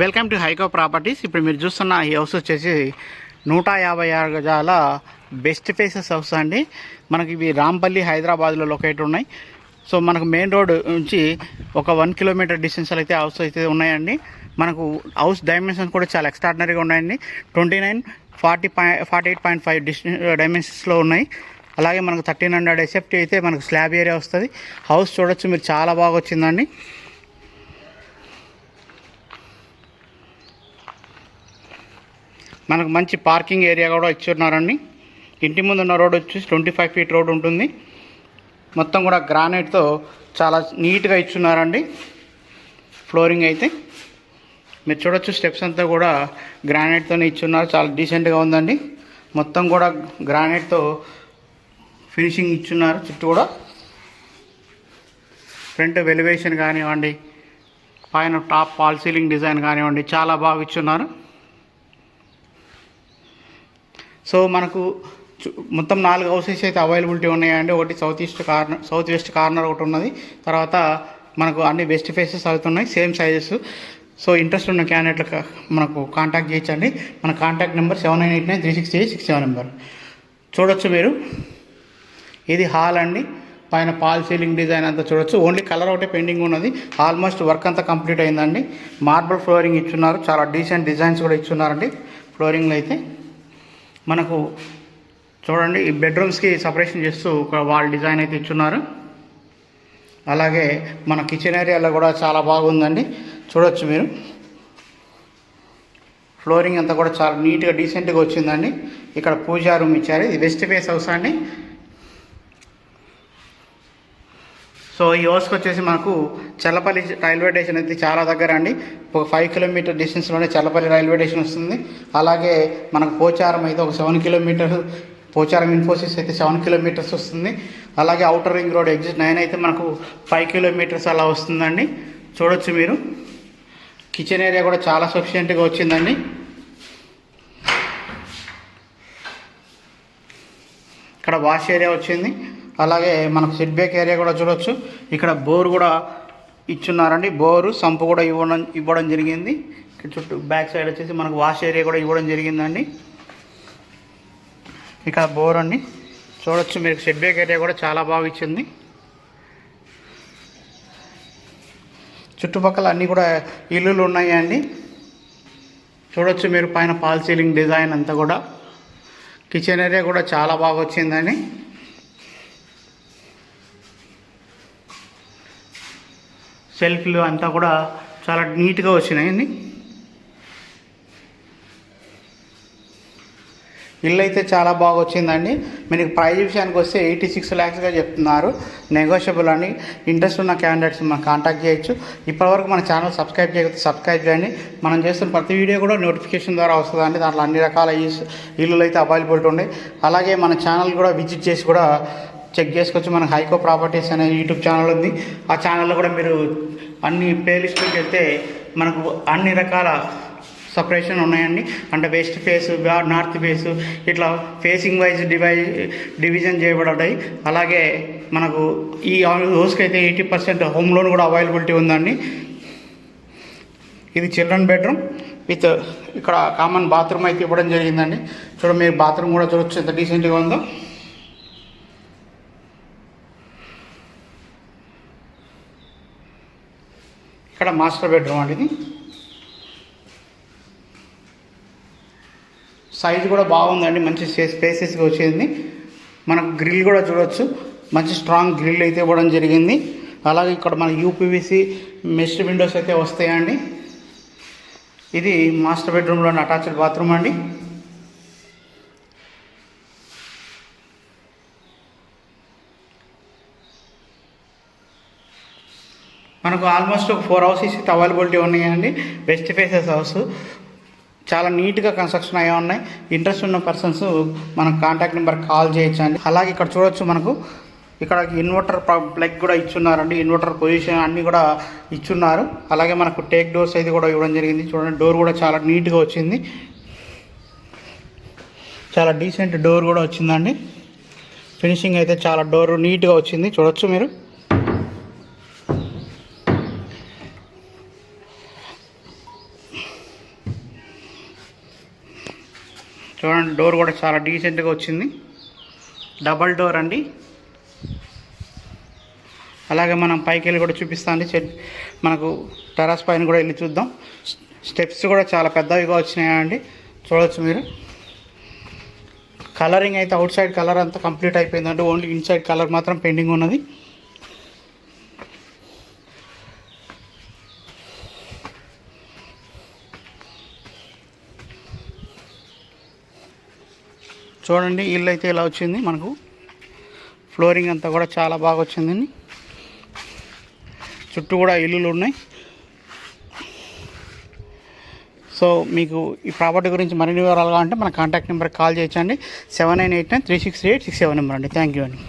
Welcome to హైకో properties. ఇప్పుడు మీరు చూస్తున్న ఈ హౌస్ వచ్చేసి నూట యాభై ఆరు గజాల బెస్ట్ ఫేసెస్ హౌస్ అండి. మనకి ఇవి రాంపల్లి హైదరాబాద్లో లొకేట్ ఉన్నాయి. సో మనకు మెయిన్ రోడ్ నుంచి ఒక వన్ కిలోమీటర్ డిస్టెన్స్ అయితే హౌస్ అయితే ఉన్నాయండి. మనకు హౌస్ డైమెన్షన్స్ కూడా చాలా ఎక్స్ట్రాడినరీగా ఉన్నాయండి. Twenty nine forty point forty eight point five distance డైమెన్షన్స్లో ఉన్నాయి. అలాగే మనకు థర్టీన్ హండ్రెడ్ ఎస్ఎఫ్టీ అయితే మనకు స్లాబ్ ఏరియా వస్తుంది. హౌస్ చూడొచ్చు మీరు చాలా బాగా వచ్చిందండి. మనకు మంచి పార్కింగ్ ఏరియా కూడా ఇచ్చున్నారండి ఇంటి ముందు ఉన్న రోడ్ వచ్చేసి ట్వంటీ ఫైవ్ ఫీట్ రోడ్ ఉంటుంది. మొత్తం కూడా గ్రానైట్తో చాలా నీట్గా ఇచ్చున్నారండి ఫ్లోరింగ్ అయితే. మీరు చూడొచ్చు స్టెప్స్ అంతా కూడా గ్రానైట్తోనే ఇచ్చున్నారు. చాలా డీసెంట్గా ఉందండి. మొత్తం కూడా గ్రానైట్తో ఫినిషింగ్ ఇచ్చున్నారు చుట్టూ కూడా. ఫ్రంట్ వెలివేషన్ కానివ్వండి పైన టాప్ పాల్ సీలింగ్ డిజైన్ కానివ్వండి చాలా బాగా ఇచ్చున్నారు సో మనకు మొత్తం నాలుగు హౌసెస్ అయితే అవైలబిలిటీ ఉన్నాయండి. ఒకటి south east corner south west corner ఒకటి ఉన్నది. తర్వాత మనకు అన్ని వెస్ట్ ఫేసెస్ అవుతున్నాయి సేమ్ సైజెస్. సో ఇంట్రెస్ట్ ఉన్న క్యాండిడేట్లకు మనకు కాంటాక్ట్ చేయొచ్చండి మన contact number seven nine eight nine three six eight six seven number. చూడొచ్చు మీరు. ఇది హాల్ అండి. పైన పాల్ సీలింగ్ డిజైన్ అంతా చూడొచ్చు. ఓన్లీ కలర్ ఒకటే పెండింగ్ ఉన్నది. ఆల్మోస్ట్ వర్క్ అంతా కంప్లీట్ అయిందండి. మార్బుల్ ఫ్లోరింగ్ ఇచ్చున్నారు. చాలా డీసెంట్ డిజైన్స్ కూడా ఇచ్చున్నారండి. ఫ్లోరింగ్లో అయితే మనకు చూడండి ఈ బెడ్రూమ్స్కి సపరేషన్ చేస్తూ ఒక వాల్ డిజైన్ అయితే ఇచ్చున్నారు. అలాగే మన కిచెన్ ఏరియాలో కూడా చాలా బాగుందండి. చూడొచ్చు మీరు. ఫ్లోరింగ్ అంతా కూడా చాలా నీట్గా డీసెంట్గా వచ్చిందండి. ఇక్కడ పూజా రూమ్ ఇచ్చారు. ఇది వెస్ట్ ఫేస్ హౌస్ అండి. సో ఈ హౌస్కి వచ్చేసి మనకు చల్లపల్లి రైల్వే స్టేషన్ అయితే చాలా దగ్గర అండి. ఒక ఫైవ్ కిలోమీటర్ డిస్టెన్స్లోనే చల్లపల్లి రైల్వే స్టేషన్ వస్తుంది. అలాగే మనకు పోచారం అయితే ఒక సెవెన్ కిలోమీటర్ పోచారం ఇన్ఫోసిస్ అయితే సెవెన్ కిలోమీటర్స్ వస్తుంది. అలాగే outer ring road exit nine అయితే మనకు ఫైవ్ కిలోమీటర్స్ అలా వస్తుందండి. చూడొచ్చు మీరు. కిచెన్ ఏరియా కూడా చాలా సఫిషియెంట్గా వచ్చిందండి. ఇక్కడ వాష్ ఏరియా వచ్చింది. అలాగే మనకు సెట్ బ్యాక్ ఏరియా కూడా చూడవచ్చు ఇక్కడ బోర్ కూడా ఇచ్చున్నారండి. బోరు సంపు కూడా ఇవ్వడం ఇవ్వడం జరిగింది. ఇక్కడ చుట్టూ బ్యాక్ సైడ్ వచ్చేసి మనకు వాష్ ఏరియా కూడా ఇవ్వడం జరిగిందండి. ఇక్కడ బోర్ అండి. చూడొచ్చు మీరు షెడ్ బ్యాక్ ఏరియా కూడా చాలా బాగా ఇచ్చింది. చుట్టుపక్కల అన్నీ కూడా ఇల్లులు ఉన్నాయండి. చూడవచ్చు చూడొచ్చు మీరు పైన పాల్ సీలింగ్ డిజైన్ అంతా కూడా. కిచెన్ ఏరియా కూడా చాలా బాగా వచ్చిందండి. సెల్ఫ్లు అంతా కూడా చాలా నీట్గా వచ్చినాయండి ఇల్లు అయితే చాలా బాగా వచ్చిందండి మీకు ప్రైజ్ విషయానికి వస్తే ఎయిటీ సిక్స్ ల్యాక్స్గా చెప్తున్నారు. నెగోషియబుల్ అని ఇంట్రెస్ట్ ఉన్న క్యాండిడేట్స్ మనం కాంటాక్ట్ చేయొచ్చు. ఇప్పటివరకు మన ఛానల్ సబ్స్క్రైబ్ చేయకపోతే సబ్స్క్రైబ్ చేయండి. మనం చేస్తున్న ప్రతి వీడియో కూడా నోటిఫికేషన్ ద్వారా వస్తుందండి. దాంట్లో అన్ని రకాల ఇల్లులు అయితే అవైలబిలిటీ ఉన్నాయి అలాగే మన ఛానల్ కూడా విజిట్ చేసి కూడా చెక్ చేసుకోవచ్చు. మన హైకో ప్రాపర్టీస్ అనే యూట్యూబ్ ఛానల్ ఉంది. ఆ ఛానల్లో కూడా మీరు అన్ని ప్లేలిస్ట్కి వెళ్తే మనకు అన్ని రకాల సపరేషన్ ఉన్నాయండి. అంటే వెస్ట్ ఫేస్ నార్త్ ఫేస్ ఇట్లా ఫేసింగ్ వైజ్ డివై డివిజన్ చేయబడతాయి. అలాగే మనకు ఈ హౌస్కి అయితే ఎయిటీ పర్సెంట్ హోమ్ లోన్ కూడా అవైలబిలిటీ ఉందండి. ఇది చిల్డ్రన్ బెడ్రూమ్ విత్ ఇక్కడ కామన్ బాత్రూమ్ అయితే ఇవ్వడం జరిగిందండి. చూడ మీరు బాత్రూమ్ కూడా చూడొచ్చు. ఎంత డీసెంట్గా ఉందో. ఇక్కడ మాస్టర్ బెడ్రూమ్ అండి ఇది? సైజ్ కూడా బాగుందండి మంచి స్పేసెస్గా వచ్చింది. మనకు గ్రిల్ కూడా చూడొచ్చు. మంచి స్ట్రాంగ్ గ్రిల్ అయితే ఇవ్వడం జరిగింది. అలాగే ఇక్కడ మన యూపీవీసీ మెస్ట్ విండోస్ అయితే వస్తాయండి. ఇది మాస్టర్ బెడ్రూమ్లోని అటాచ్డ్ బాత్రూమ్ అండి. మనకు ఆల్మోస్ట్ ఒక ఫోర్ హౌసెస్ అయితే అవైలబిలిటీ ఉన్నాయండి. బెస్ట్ ఫేసెస్ హౌస్ చాలా నీట్గా కన్స్ట్రక్షన్ అయ్యి ఉన్నాయి. ఇంట్రెస్ట్ ఉన్న పర్సన్స్ మనకు కాంటాక్ట్ నెంబర్ కాల్ చేయొచ్చు అండి అలాగే ఇక్కడ చూడొచ్చు మనకు ఇక్కడ ఇన్వర్టర్ ప్లగ్ కూడా ఇచ్చున్నారండి. ఇన్వర్టర్ పొజిషన్ అన్నీ కూడా ఇచ్చున్నారు. అలాగే మనకు టేక్ డోర్స్ అయితే కూడా ఇవ్వడం జరిగింది. చూడండి డోర్ కూడా చాలా నీట్గా వచ్చింది. చాలా డీసెంట్ డోర్ కూడా వచ్చిందండి. ఫినిషింగ్ అయితే చాలా డోర్ నీట్గా వచ్చింది. చూడొచ్చు మీరు. చూడండి డోర్ కూడా చాలా డీసెంట్గా వచ్చింది. డబల్ డోర్ అండి. అలాగే మనం పైకి వెళ్ళి కూడా చూపిస్తాండి అండి. మనకు టెరాస్ పైన కూడా వెళ్ళి చూద్దాం. స్టెప్స్ కూడా చాలా పెద్దవిగా వచ్చినాయండి. చూడవచ్చు మీరు. కలరింగ్ అయితే అవుట్ సైడ్ కలర్ అంతా కంప్లీట్ అయిపోయిందండి. ఓన్లీ ఇన్సైడ్ కలర్ మాత్రం పెండింగ్ ఉన్నది. చూడండి ఇల్లు అయితే ఇలా వచ్చింది మనకు. ఫ్లోరింగ్ అంతా కూడా చాలా బాగా వచ్చిందండి చుట్టూ కూడా ఇల్లులు ఉన్నాయి. సో మీకు ఈ ప్రాపర్టీ గురించి మరిన్ని వివరాలు కావాలంటే మన కాంటాక్ట్ నెంబర్కి కాల్ చేయొచ్చండి seven nine eight nine three six eight six seven number అండి. థ్యాంక్ యూ అండి.